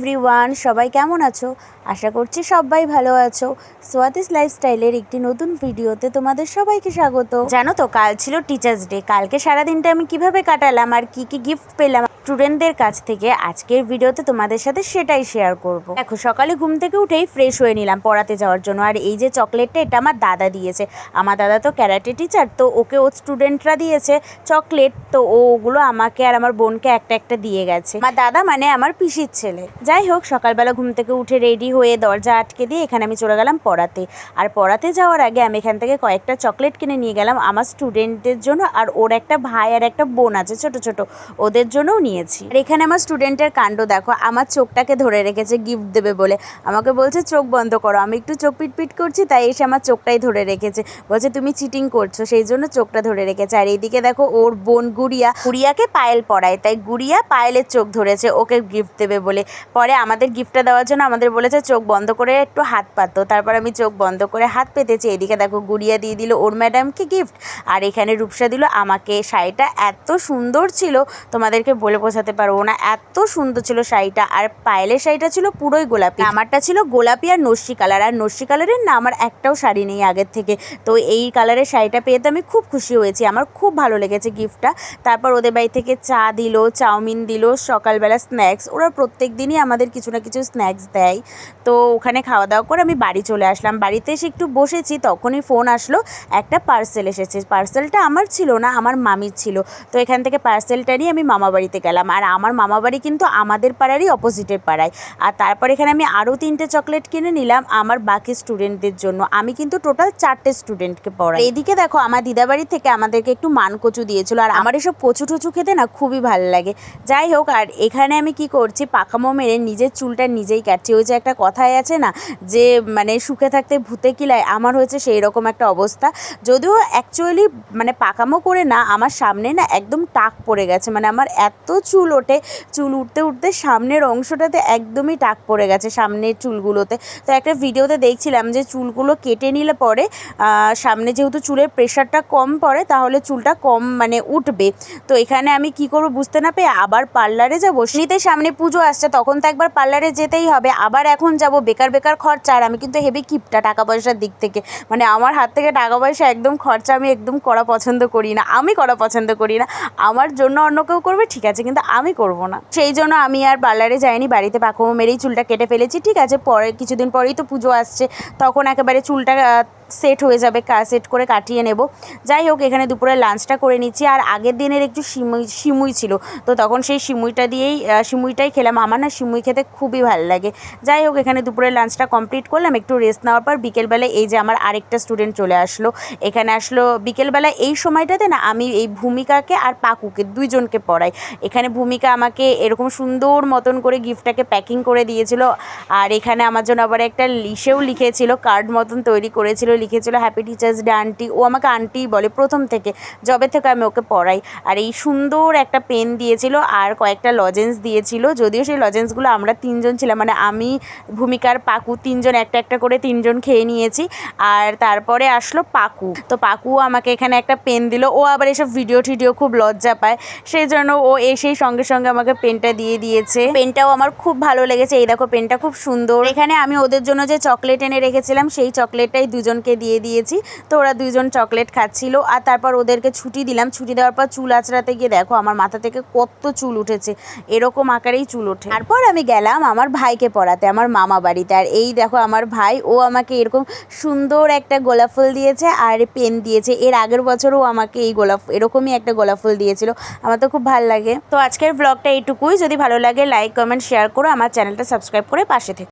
Everyone, সবাই কেমন আছো? আশা করছি সবাই ভালো আছো। সোয়াতিস লাইফস্টাইলের একটি নতুন ভিডিওতে তোমাদের সবাইকে স্বাগত। জানো তো, কাল ছিল টিচার্স ডে কালকে সারাদিনটা আমি কীভাবে কাটালাম আর কি কি গিফট পেলাম? স্টুডেন্টদের কাছ থেকে আজকের ভিডিওতে তোমাদের সাথে সেটাই শেয়ার করব। দেখো, সকালে ঘুম থেকে উঠেই ফ্রেশ হয়ে নিলাম পড়াতে যাওয়ার জন্য। আর এই যে চকলেটটা এটা আমার দাদা দিয়েছে। আমার দাদা তো ক্যারাটে টিচার তো ওকে ও স্টুডেন্টরা দিয়েছে চকলেট তো ও ওগুলো আমাকে আর আমার বোনকে একটা একটা দিয়ে গেছে। আমার দাদা মানে আমার পিসির ছেলে। যাই হোক, সকালবেলা ঘুম থেকে উঠে রেডি হয়ে দরজা আটকে দিয়ে এখানে আমি চলে গেলাম পড়াতে। আর পড়াতে যাওয়ার আগে আমি এখান থেকে কয়েকটা চকলেট কিনে নিয়ে গেলাম আমার স্টুডেন্টদের জন্য। আর ওর একটা ভাই আর একটা বোন আছে ছোট ছোট। ওদের জন্যও নিয়েছি। আর এখানে আমার স্টুডেন্টের কাণ্ড দেখো, আমার চোখটাকে ধরে রেখেছে গিফট দেবে বলে। আমাকে বলছে, চোখ বন্ধ করো। আমি একটু চোখ পিটপিট করছি, তাই এসে আমার চোখটাই ধরে রেখেছে। বলছে, তুমি চিটিং করছ, সেই জন্য চোখটা ধরে রেখেছে। আর এইদিকে দেখো, ওর বোন গুড়িয়া, গুড়িয়াকে পায়েল পড়ায়, তাই গুড়িয়া পায়েলের চোখ ধরেছে, ওকে গিফট দেবে বলে। পরে আমাদের গিফটটা দেওয়ার জন্য আমাদের বলেছে, চোখ বন্ধ করে একটু হাত পাতো। তারপর আমি চোখ বন্ধ করে হাত পেতেছি। এদিকে দেখো, গুড়িয়া দিয়ে দিল ওর ম্যাডামকে গিফট আর এখানে রূপসা দিল আমাকে। শাড়িটা এত সুন্দর ছিল, তোমাদেরকে বলে বোঝাতে পারব না। এত সুন্দর ছিল শাড়িটা। আর পায়েলের শাড়িটা ছিল পুরোই গোলাপি। আমারটা ছিল গোলাপি আর নস্যি কালার। আর নস্যি কালারের না আমার একটাও শাড়ি নেই আগের থেকে। তো এই কালারের শাড়িটা পেয়ে তো আমি খুব খুশি হয়েছি। আমার খুব ভালো লেগেছে গিফটটা তারপর ওদের বাড়ি থেকে চা দিল, চাউমিন দিল, সকালবেলা স্ন্যাক্স ওরা প্রত্যেক দিনই আমাদের কিছু না কিছু স্ন্যাক্স দেয়। তো ওখানে খাওয়া দাওয়া করে আমি বাড়ি চলে আসলাম। বাড়িতে এসে একটু বসেছি, তখনই ফোন আসলো। একটা পার্সেল এসেছে। পার্সেলটা আমার ছিল না, আমার মামির ছিল। তো এখান থেকে পার্সেলটা নিয়ে আমি মামা বাড়িতে গেলাম। আর আমার মামা বাড়ি কিন্তু আমাদের পাড়ারই অপোজিটের পাড়ায়। আর তারপর এখানে আমি আরও তিনটে চকলেট কিনে নিলাম আমার বাকি স্টুডেন্টদের জন্য। আমি কিন্তু টোটাল চারটে স্টুডেন্টকে পড়াই। এদিকে দেখো, আমার দিদাবাড়ি থেকে আমাদেরকে একটু মান কচু দিয়েছিল। আর আমার এসব কচু টচু খেতে না খুবই ভালো লাগে। যাই হোক, আর এখানে আমি কি করছি, পাখামো মেরে নিজের চুলটা নিজেই কাটছি। ওই যে একটা কথাই আছে না, যে মানে সুখে থাকতে ভূতে কিলায়, আমার হয়েছে সেই রকম একটা অবস্থা। যদিও অ্যাকচুয়ালি মানে পাকামো করে না, আমার সামনে না একদম টাক পড়ে গেছে। মানে আমার এত চুল ওঠে। চুল উঠতে উঠতে সামনের অংশটাতে একদমই টাক পড়ে গেছে সামনের চুলগুলোতে। তো একটা ভিডিওতে দেখছিলাম যে চুলগুলো কেটে নিলে পরে সামনে যেহেতু চুলের প্রেশারটা কম পড়ে, তাহলে চুলটা কম মানে উঠবে। তো এখানে আমি কি করব বুঝতে না পেয়ে আবার পার্লারে যাব। শীতে সামনে পুজো আসছে, তখন তো একবার পার্লারে যেতেই হবে। আবার এখন যাব, বেকার বেকার খরচা। আর আমি কিন্তু হেভি কিপটা টাকা পয়সার দিক থেকে। মানে আমার হাত থেকে টাকা পয়সা একদম খরচা আমি একদম করা পছন্দ করি না। আমি করা পছন্দ করি না। আমার জন্য অন্য কেউ করবে, ঠিক আছে কিন্তু আমি করব না। সেই জন্য আমি আর পার্লারে যাইনি, বাড়িতে পাকমো মেরেই চুলটা কেটে ফেলেছি, ঠিক আছে? পরে, কিছুদিন পরেই তো পুজো আসছে, তখন একেবারে চুলটা সেট হয়ে যাবে সেট করে কাটিয়ে নেব। যাই হোক, এখানে দুপুরে লাঞ্চটা করে নিচ্ছি। আর আগের দিনের একটু সিমুই সিমুই ছিল, তো তখন সেই সিমুইটা দিয়েই সিমুইটাই খেলাম। আমার না সিমুই খেতে খুবই ভালো লাগে। যাই হোক, এখানে দুপুরে লাঞ্চটা কমপ্লিট করলাম। একটু রেস্ট নেওয়ার পর বিকেলবেলায় এই যে আমার আরেকটা স্টুডেন্ট চলে আসলো। এখানে আসলো বিকেলবেলা এই সময়টাতে না আমি এই ভূমিকাকে আর পাকুকে দুইজনকে পড়াই। এখানে ভূমিকা আমাকে এরকম সুন্দর মতন করে গিফটটাকে প্যাকিং করে দিয়েছিল। আর এখানে আমার জন্য আবার একটা লিসেও লিখেছিল, কার্ড মতন তৈরি করেছিল লিখেছিল হ্যাপি টিচার্স ডে আন্টি ও আমাকে আন্টি বলে, প্রথম থেকে, যবে থেকে আমি ওকে পড়াই। আর এই সুন্দর একটা পেন দিয়েছিল আর কয়েকটা লজেন্স দিয়েছিল। যদিও সেই লজেন্সগুলো আমরা তিনজন ছিলাম মানে আমি, ভূমিকার পাকু তিনজন, একটা একটা করে তিনজন খেয়ে নিয়েছি। আর তারপরে আসলো পাকু। তো পাকু আমাকে এখানে একটা পেন দিল। ও আবার এসব ভিডিও টিডিও খুব লজ্জা পায়। সেই জন্য ও এসেই সঙ্গে সঙ্গে আমাকে পেনটা দিয়ে দিয়েছে। পেনটাও আমার খুব ভালো লেগেছে। এই দেখো পেনটা খুব সুন্দর। এখানে আমি ওদের জন্য যে চকলেট এনে রেখেছিলাম, সেই চকলেটটাই দুজনকে দিয়ে দিয়েছি। তো ওরা দুজন চকলেট খাচ্ছিল আর তারপর ওদেরকে ছুটি দিলাম। ছুটি দেওয়ার পর চুল আঁচড়াতে গিয়ে দেখো আমার মাথা থেকে কত চুল উঠেছে। এরকম আকারেই চুল ওঠে। তারপর আমি গেলাম আমার ভাইকে পড়াতে, আমার মামা বাড়িতে। আর এই দেখো আমার ভাই, ও আমাকে এরকম সুন্দর একটা গোলাপ ফুল দিয়েছে আর পেন দিয়েছে। এর আগের বছরও আমাকে এই গোলাপ, এরকমই একটা গোলাপ ফুল দিয়েছিল। আমার তো খুব ভালো লাগে। তো আজকের ব্লগটা এইটুকুই। যদি ভালো লাগে লাইক কমেন্ট শেয়ার করো। আমার চ্যানেলটা সাবস্ক্রাইব করে পাশে থেকে।